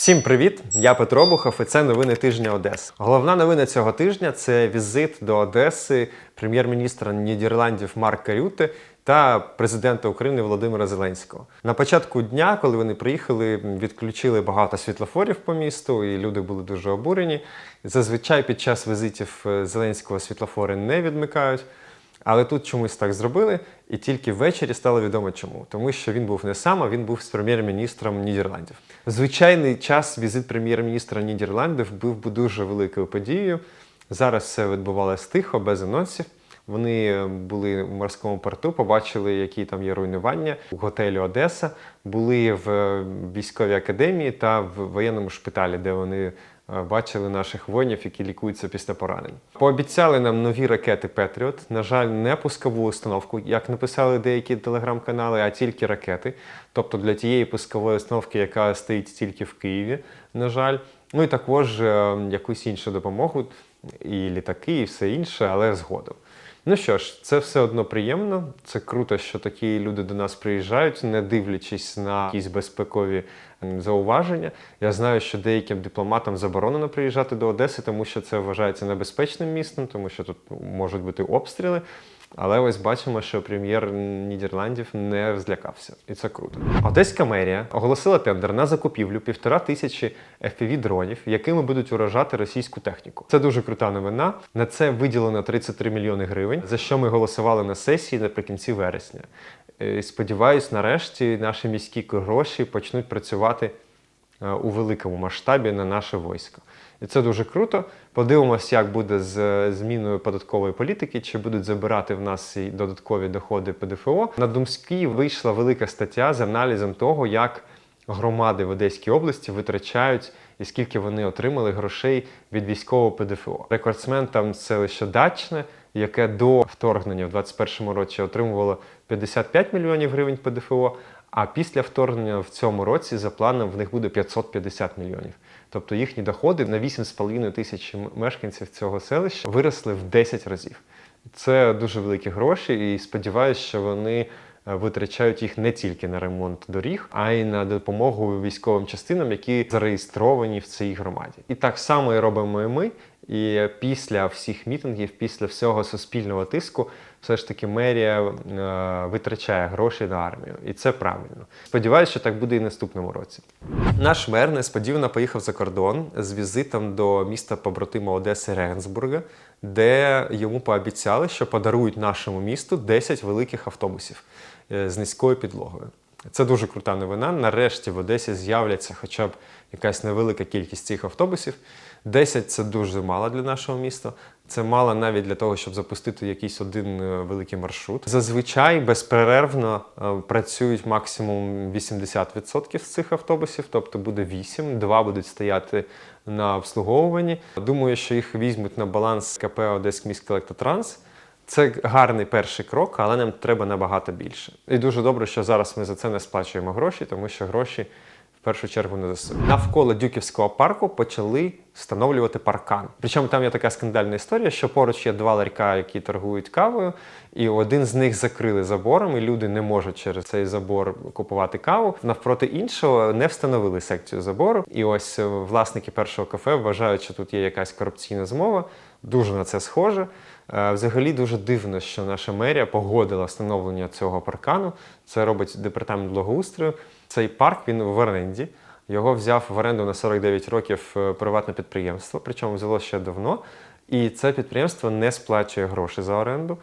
Всім привіт! Я Петро Бухов і це новини тижня Одеси. Головна новина цього тижня це візит до Одеси прем'єр-міністра Нідерландів Марка Рюте та президента України Володимира Зеленського. На початку дня, коли вони приїхали, відключили багато світлофорів по місту, і люди були дуже обурені. Зазвичай під час візитів е, Зеленського світлофори не відмикають. Але тут чомусь так зробили, і тільки ввечері стало відомо чому. Тому що він був не сам, а він був з прем'єр-міністром Нідерландів. Звичайний час візит прем'єр-міністра Нідерландів був дуже великою подією. Зараз все відбувалося тихо, без анонсів. Вони е, були в морському порту, побачили, які там є руйнування у готелі Одеса, були в е, військовій академії та в воєнному шпиталі, де вони е, бачили наших воїнів, які лікуються після поранень. Пообіцяли нам нові ракети Петріот. На жаль, не пускову установку, як написали деякі телеграм-канали, а тільки ракети. Тобто для тієї пускової установки, яка стоїть тільки в Києві, на жаль. Ну і також якусь іншу допомогу, і літаки, і все інше, але згодом. Ну що ж, це все одно приємно. Це круто, що такі люди до нас приїжджають, не дивлячись на якісь безпекові зауваження. Я знаю, що деяким дипломатам заборонено приїжджати до Одеси, тому що це вважається небезпечним містом, тому що тут можуть бути обстріли. Але ось бачимо, що прем'єр Нідерландів не злякався, і це круто. Одеська мерія оголосила тендер на закупівлю півтора тисячі fpv дронів, якими будуть уражати російську техніку. Це дуже крута новина. На це виділено 33 мільйони гривень, за що ми голосували на сесії наприкінці вересня. Е, Сподіваюсь, нарешті наші міські гроші почнуть працювати е, у великому масштабі на наше військо. І це дуже круто. Подивимося, як буде з е, зміною податкової політики, чи будуть забирати в нас і додаткові доходи ПДФО. На Думській вийшла велика стаття з аналізом того, як громади в Одеській області витрачають і скільки вони отримали грошей від військового ПДФО. Рекордсмен там селище Дачне, яке до вторгнення в 2021 році отримувало 55 мільйонів гривень ПДФО. А після вторгнення в цьому році за планом в них буде 550 мільйонів. Тобто їхні доходи на 8,5 тисяч мешканців цього селища виросли в 10 разів. Це дуже великі гроші, і сподіваюся, що вони витрачають їх не тільки на ремонт доріг, а й на допомогу військовим частинам, які зареєстровані в цій громаді. І так само і робимо і ми. І після всіх мітингів, після всього суспільного тиску, все ж таки мерія е, витрачає гроші на армію, і це правильно. Сподіваюся, що так буде і наступному році. Наш мер несподівано поїхав за кордон з візитом до міста побратима Одеси Регенсбурга, де йому пообіцяли, що подарують нашому місту 10 великих автобусів е, з низькою підлогою. Це дуже крута новина. Нарешті в Одесі з'являться хоча б якась невелика кількість цих автобусів. 10 це дуже мало для нашого міста. Це мало навіть для того, щоб запустити якийсь один е, великий маршрут. Зазвичай безперервно е, працюють максимум 80% з цих автобусів, тобто буде 8, 2 будуть стояти на обслуговуванні. Думаю, що їх візьмуть на баланс КП Одеський міський електротранс. Це гарний перший крок, але нам треба набагато більше. І дуже добре, що зараз ми за це не сплачуємо гроші, тому що гроші першу чергу не ЗСУ. Навколо Дюківського парку почали встановлювати паркан. Причому там є така скандальна історія, що поруч є два ларька, які торгують кавою, і один з них закрили забором, і люди не можуть через цей забор купувати каву. Навпроти іншого не встановили секцію забору. І ось е, власники першого кафе вважають, що тут є якась корупційна змова. Дуже на це схоже. Е, Взагалі дуже дивно, що наша мерія погодила встановлення цього паркану. Це робить департамент благоустрою. Цей парк він в оренді. Його взяв в оренду на 49 років е, приватне підприємство, причому взяло ще давно. І це підприємство не сплачує гроші за оренду,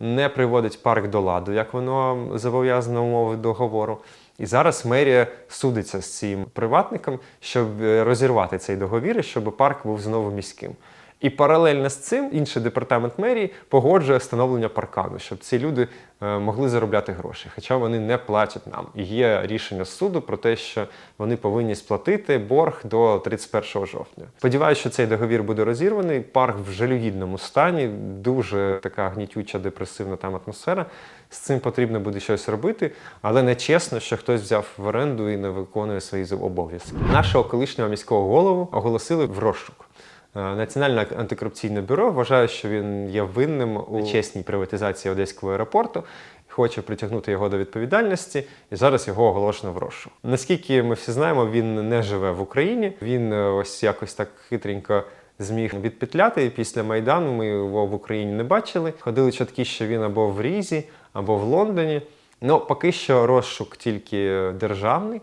не приводить парк до ладу, як воно зобов'язано умови договору. І зараз мерія судиться з цим приватником, щоб е, розірвати цей договір, і щоб парк був знову міським. І паралельно з цим інший департамент мерії погоджує встановлення паркану, щоб ці люди е, могли заробляти гроші, хоча вони не платять нам. І є рішення суду про те, що вони повинні сплатити борг до 31 жовтня. Сподіваюся, що цей договір буде розірваний. Парк в жалюгідному стані, дуже така гнітюча, депресивна там атмосфера. З цим потрібно буде щось робити, але не чесно, що хтось взяв в оренду і не виконує свої обов'язки. Нашого колишнього міського голову оголосили в розшук. Е, Національне антикорупційне бюро вважає, що він є винним у чесній приватизації одеського аеропорту. хоче притягнути його до відповідальності, і зараз його оголошено в розшук. Наскільки ми всі знаємо, він не живе в Україні. Він е, ось якось так хитренько зміг відпетляти. Після Майдану ми його в Україні не бачили. Ходили чутки, що він або в Різі, або в Лондоні. Ну, поки що розшук тільки державний,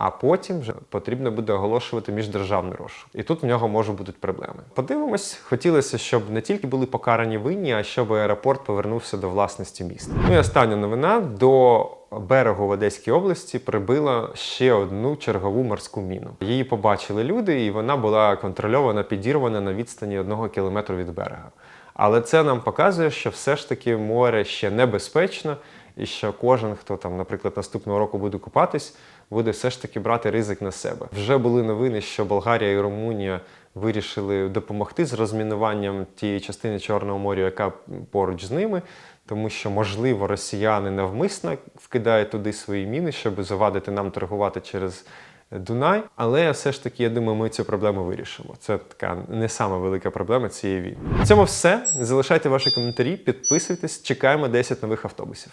а потім вже потрібно буде оголошувати міждержавний розшук. І тут в нього можуть бути проблеми. Подивимось, хотілося, щоб не тільки були покарані винні, а щоб аеропорт повернувся до власності міста. Ну і остання новина: до берегу в Одеській області прибила ще одну чергову морську міну. Її побачили люди, і вона була контрольована, підірвана на відстані одного кілометру від берега. Але це нам показує, що все ж таки море ще небезпечно, і що кожен, хто там, наприклад, наступного року буде купатись, буде все ж таки брати ризик на себе. Вже були новини, що Болгарія і Румунія вирішили допомогти з розмінуванням тієї частини Чорного моря, яка поруч з ними, тому що, можливо, росіяни навмисно вкидають туди свої міни, щоб завадити нам торгувати через Дунай. Але все ж таки, я думаю, ми цю проблему вирішимо. Це така не сама велика проблема цієї війни. На цьому все. Залишайте ваші коментарі, підписуйтесь, чекаємо 10 нових автобусів.